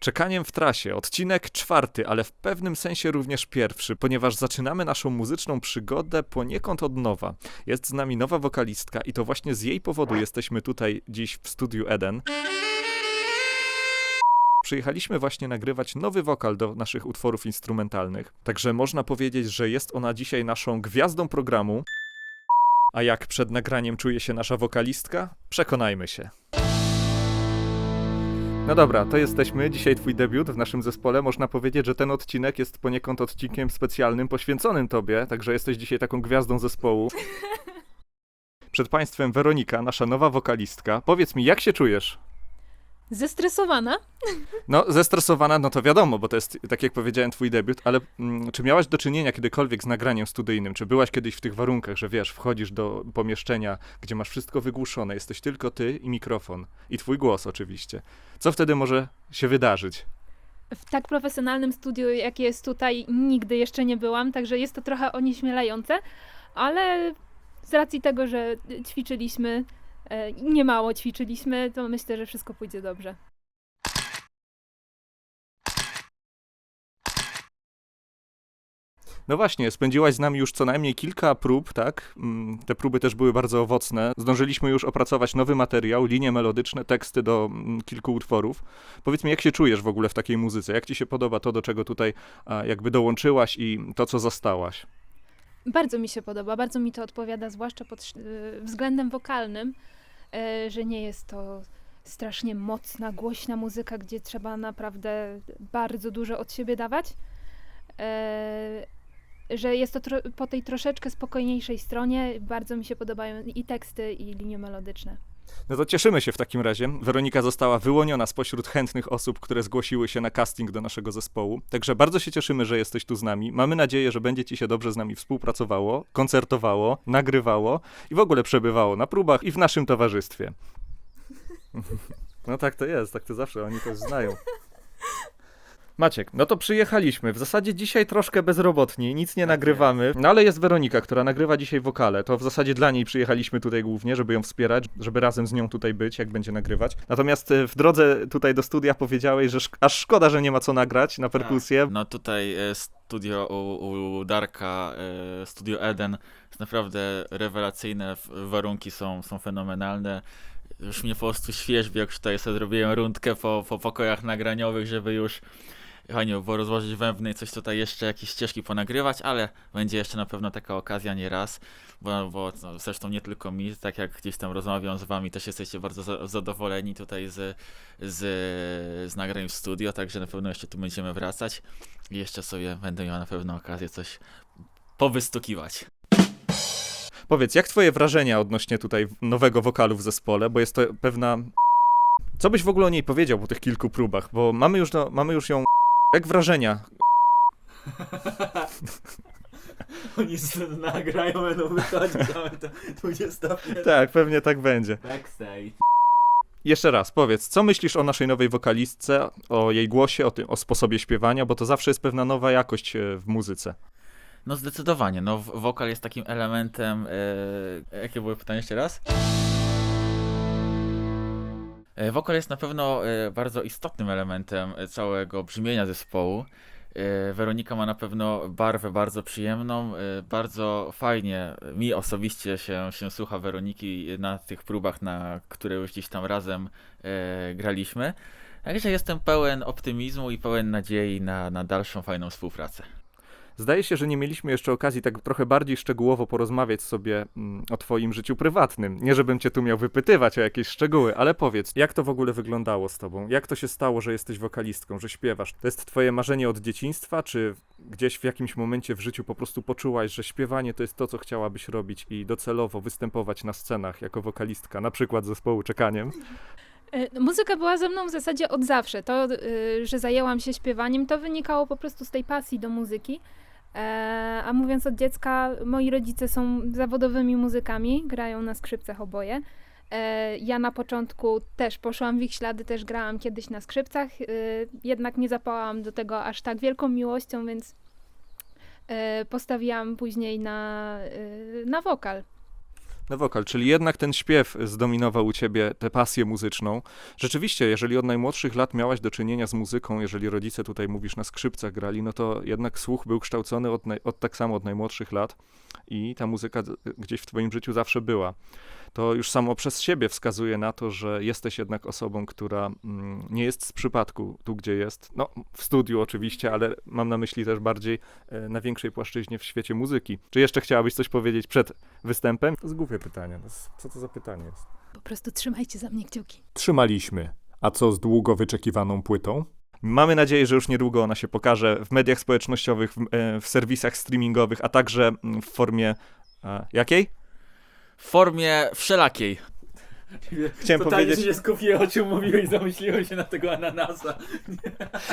Czekaniem w trasie, odcinek czwarty, ale w pewnym sensie również pierwszy, ponieważ zaczynamy naszą muzyczną przygodę poniekąd od nowa. Jest z nami nowa wokalistka i to właśnie z jej powodu jesteśmy tutaj dziś w studiu Eden. Przyjechaliśmy właśnie nagrywać nowy wokal do naszych utworów instrumentalnych, także można powiedzieć, że jest ona dzisiaj naszą gwiazdą programu. A jak przed nagraniem czuje się nasza wokalistka? Przekonajmy się. No dobra, to jesteśmy. Dzisiaj twój debiut w naszym zespole. Można powiedzieć, że ten odcinek jest poniekąd odcinkiem specjalnym poświęconym tobie, także jesteś dzisiaj taką gwiazdą zespołu. Przed państwem Weronika, nasza nowa wokalistka. Powiedz mi, jak się czujesz? Zestresowana? No, zestresowana, no to wiadomo, bo to jest, tak jak powiedziałem, twój debiut, ale mm, czy miałaś do czynienia kiedykolwiek z nagraniem studyjnym? Czy byłaś kiedyś w tych warunkach, że wiesz, wchodzisz do pomieszczenia, gdzie masz wszystko wygłuszone, jesteś tylko ty i mikrofon, i twój głos oczywiście. Co wtedy może się wydarzyć? W tak profesjonalnym studiu, jakie jest tutaj, nigdy jeszcze nie byłam, także jest to trochę onieśmielające, ale z racji tego, że ćwiczyliśmy, niemało ćwiczyliśmy, to myślę, że wszystko pójdzie dobrze. No właśnie, spędziłaś z nami już co najmniej kilka prób, tak? Mm, Te próby też były bardzo owocne. Zdążyliśmy już opracować nowy materiał, linie melodyczne, teksty do mm, kilku utworów. Powiedz mi, jak się czujesz w ogóle w takiej muzyce? Jak ci się podoba to, do czego tutaj jakby dołączyłaś i to, co zastałaś? Bardzo mi się podoba, bardzo mi to odpowiada, zwłaszcza pod e, względem wokalnym, e, że nie jest to strasznie mocna, głośna muzyka, gdzie trzeba naprawdę bardzo dużo od siebie dawać. E, Że jest to po tej troszeczkę spokojniejszej stronie. Bardzo mi się podobają i teksty, i linie melodyczne. No to cieszymy się w takim razie. Weronika została wyłoniona spośród chętnych osób, które zgłosiły się na casting do naszego zespołu. Także bardzo się cieszymy, że jesteś tu z nami. Mamy nadzieję, że będzie ci się dobrze z nami współpracowało, koncertowało, nagrywało i w ogóle przebywało na próbach i w naszym towarzystwie. No tak to jest, tak to zawsze, oni też znają. Maciek, no to przyjechaliśmy. W zasadzie dzisiaj troszkę bezrobotni, nic nie nagrywamy, no ale jest Weronika, która nagrywa dzisiaj wokale. To w zasadzie dla niej przyjechaliśmy tutaj głównie, żeby ją wspierać, żeby razem z nią tutaj być, jak będzie nagrywać. Natomiast e, w drodze tutaj do studia powiedziałeś, że szk- aż szkoda, że nie ma co nagrać na perkusję. No tutaj e, studio u, u Darka, e, studio Eden jest naprawdę rewelacyjne, warunki są, są fenomenalne. Już mnie po prostu świeżbi, jak tutaj sobie zrobiłem rundkę po, po pokojach nagraniowych, żeby już fajnie było rozłożyć wełny i coś tutaj jeszcze, jakieś ścieżki ponagrywać, ale będzie jeszcze na pewno taka okazja nie raz, bo, bo no, zresztą nie tylko mi, tak jak gdzieś tam rozmawiam z wami, też jesteście bardzo za, zadowoleni tutaj z, z, z nagrań w studio, także na pewno jeszcze tu będziemy wracać i jeszcze sobie będę miał na pewno okazję coś powystukiwać. Powiedz, jak twoje wrażenia odnośnie tutaj nowego wokalu w zespole, bo jest to pewna... Co byś w ogóle o niej powiedział po tych kilku próbach? Bo mamy już, no, mamy już ją... Jak wrażenia? Oni nagrają, będą wychodzić, mamy to 25 Tak, pewnie tak będzie. backstage. Jeszcze raz, powiedz, co myślisz o naszej nowej wokalistce, o jej głosie, o, tym, o sposobie śpiewania, bo to zawsze jest pewna nowa jakość e, w muzyce. No zdecydowanie, no w- wokal jest takim elementem, e, jakie były pytania jeszcze raz? E, Wokal jest na pewno e, bardzo istotnym elementem e, całego brzmienia zespołu. Weronika ma na pewno barwę bardzo przyjemną, bardzo fajnie mi osobiście się, się słucha Weroniki na tych próbach, na które już gdzieś tam razem graliśmy. Także jestem pełen optymizmu i pełen nadziei na, na dalszą fajną współpracę. Zdaje się, że nie mieliśmy jeszcze okazji tak trochę bardziej szczegółowo porozmawiać sobie mm, o twoim życiu prywatnym. Nie żebym cię tu miał wypytywać o jakieś szczegóły, ale powiedz, jak to w ogóle wyglądało z tobą? Jak to się stało, że jesteś wokalistką, że śpiewasz? To jest twoje marzenie od dzieciństwa, czy gdzieś w jakimś momencie w życiu po prostu poczułaś, że śpiewanie to jest to, co chciałabyś robić i docelowo występować na scenach jako wokalistka, na przykład zespołu Czekaniem? E, no, Muzyka była ze mną w zasadzie od zawsze. To, y, że zajęłam się śpiewaniem, to wynikało po prostu z tej pasji do muzyki. E, A mówiąc od dziecka, moi rodzice są zawodowymi muzykami, grają na skrzypcach oboje. E, Ja na początku też poszłam w ich ślady, też grałam kiedyś na skrzypcach, y, jednak nie zapałam do tego aż tak wielką miłością, więc e, postawiłam później na, na wokal. Na wokal, czyli jednak ten śpiew zdominował u ciebie tę pasję muzyczną. Rzeczywiście, jeżeli od najmłodszych lat miałaś do czynienia z muzyką, jeżeli rodzice tutaj mówisz na skrzypcach grali, no to jednak słuch był kształcony od, od tak samo od najmłodszych lat i ta muzyka gdzieś w twoim życiu zawsze była. To już samo przez siebie wskazuje na to, że jesteś jednak osobą, która mm, nie jest z przypadku tu, gdzie jest. No, w studiu oczywiście, ale mam na myśli też bardziej e, na większej płaszczyźnie w świecie muzyki. Czy jeszcze chciałabyś coś powiedzieć przed występem? To jest głupie pytanie. Co to za pytanie jest? Po prostu trzymajcie za mnie kciuki. Trzymaliśmy. A co z długo wyczekiwaną płytą? Mamy nadzieję, że już niedługo ona się pokaże w mediach społecznościowych, w, e, w serwisach streamingowych, a także w formie e, jakiej? W formie wszelakiej. Chciałem Totalnie powiedzieć, się skupiłem, o czym mówiłeś, zamyśliłem się na tego ananasa.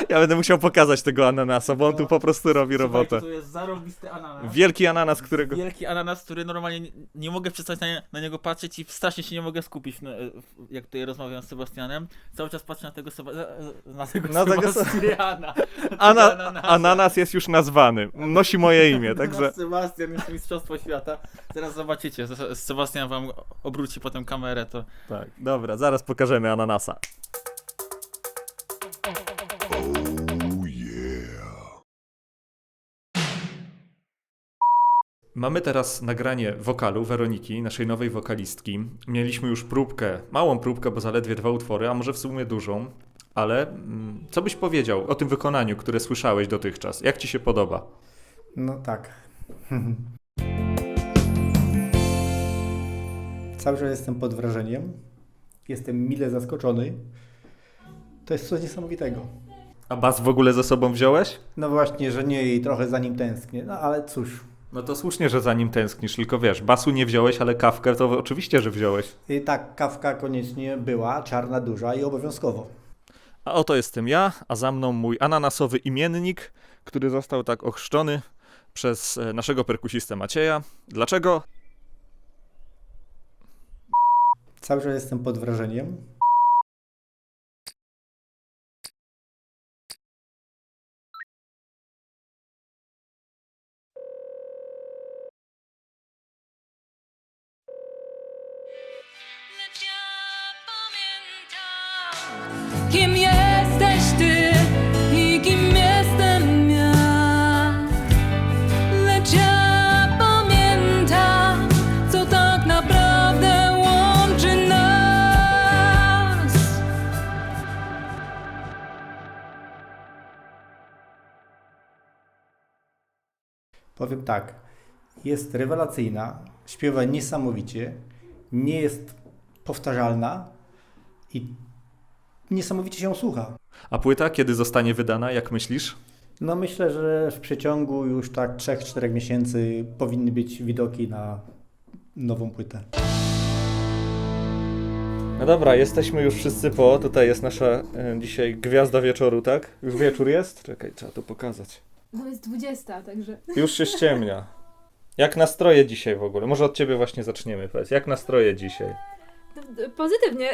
ja będę musiał pokazać tego ananasa, bo on tu po prostu robi robotę. To jest zarobisty ananas. Wielki ananas, którego... Wielki ananas, który normalnie nie, nie mogę przestać na, nie- na niego patrzeć i strasznie się nie mogę skupić, no, e, jak tutaj rozmawiam z Sebastianem. Cały czas patrzę na tego, Seba, e, e, na tego Na Sebastiana. Ana, ananasa. ananas jest już nazwany, nosi moje imię, także... Sebastian jest mistrzostwo świata. Teraz zobaczycie, Se- Sebastian wam obróci potem kamerę, to Tak, dobra, zaraz pokażemy ananasa. Mamy teraz nagranie wokalu Weroniki, naszej nowej wokalistki. Mieliśmy już próbkę, małą próbkę, bo zaledwie dwa utwory, a może w sumie dużą. Ale mm, co byś powiedział o tym wykonaniu, które słyszałeś dotychczas? Jak ci się podoba? No tak. Cały czas jestem pod wrażeniem. Jestem mile zaskoczony. To jest coś niesamowitego. A bas w ogóle ze sobą wziąłeś? No właśnie, że nie i trochę za nim tęsknię. No ale cóż. No to słusznie, że za nim tęsknisz, tylko wiesz, basu nie wziąłeś, ale kawkę to oczywiście, że wziąłeś. I tak, kawka koniecznie była, czarna, duża i obowiązkowo. A oto jestem ja, a za mną mój ananasowy imiennik, który został tak ochrzczony przez e, naszego perkusistę Macieja. Dlaczego? Cały czas jestem pod wrażeniem. Lecz ja Powiem tak. Jest rewelacyjna, śpiewa niesamowicie, nie jest powtarzalna i niesamowicie się słucha. A płyta kiedy zostanie wydana, jak myślisz? No myślę, że w przeciągu już tak 3-4 miesięcy powinny być widoki na nową płytę. No dobra, jesteśmy już wszyscy po. Tutaj jest nasza e, dzisiaj gwiazda wieczoru, tak? Już wieczór jest? Czekaj, trzeba to pokazać. No jest 20, także... Już się ściemnia. Jak nastroje dzisiaj w ogóle? Może od ciebie właśnie zaczniemy, powiedz. Jak nastroje dzisiaj? Pozytywnie,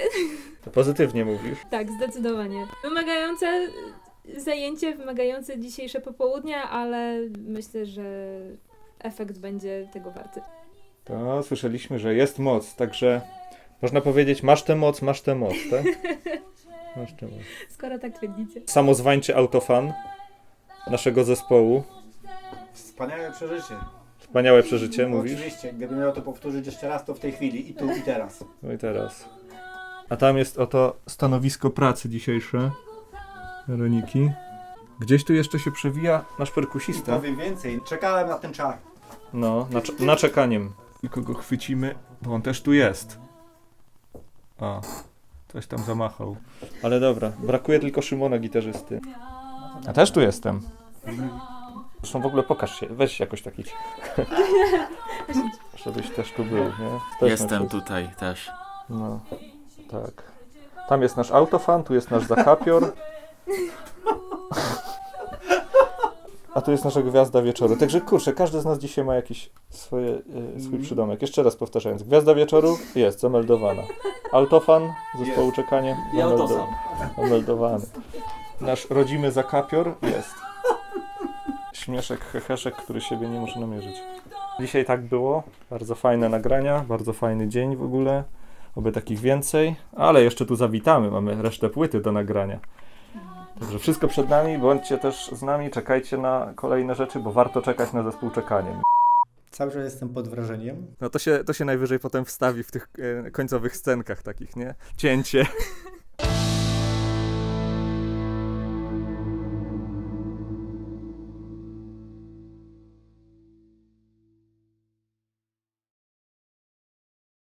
To pozytywnie mówisz. tak, zdecydowanie. Wymagające zajęcie, wymagające dzisiejsze popołudnie, ale myślę, że efekt będzie tego warty. To słyszeliśmy, że jest moc, także można powiedzieć, masz tę moc, masz tę moc, tak? Masz tę moc. Skoro tak twierdzicie. Samozwańczy autofan naszego zespołu. Wspaniałe przeżycie. Wspaniałe przeżycie, mówisz? Oczywiście, gdybym miał to powtórzyć jeszcze raz, to w tej chwili i tu i teraz. No i teraz. A tam jest oto stanowisko pracy dzisiejsze Weroniki. Gdzieś tu jeszcze się przewija nasz I perkusista. powiem więcej, czekałem na ten czar. No, na, cze- na czekaniem. I kogo chwycimy, bo on też tu jest. A, coś tam zamachał. Ale dobra, brakuje tylko Szymona gitarzysty. A też tu jestem. Zresztą w ogóle pokaż się, weź jakoś taki. Żebyś też tu był, nie? Też jestem tutaj też. No, tak. Tam jest nasz autofan, tu jest nasz zachapior. A tu jest nasza gwiazda wieczoru. Także kurczę, każdy z nas dzisiaj ma jakiś swoje, e, swój przydomek. Jeszcze raz powtarzając. Gwiazda wieczoru jest zameldowana. Autofan zespołu czekanie I autofan. zameldowany. Nasz rodzimy zakapior jest. Śmieszek, heheszek, który siebie nie może namierzyć. Dzisiaj tak było. Bardzo fajne nagrania, bardzo fajny dzień w ogóle. Oby takich więcej. Ale jeszcze tu zawitamy, mamy resztę płyty do nagrania. Także wszystko przed nami, bądźcie też z nami, czekajcie na kolejne rzeczy, bo warto czekać na zespół czekaniem. Cały czas jestem pod wrażeniem. No to się, to się najwyżej potem wstawi w tych e, końcowych scenkach takich, nie? Cięcie.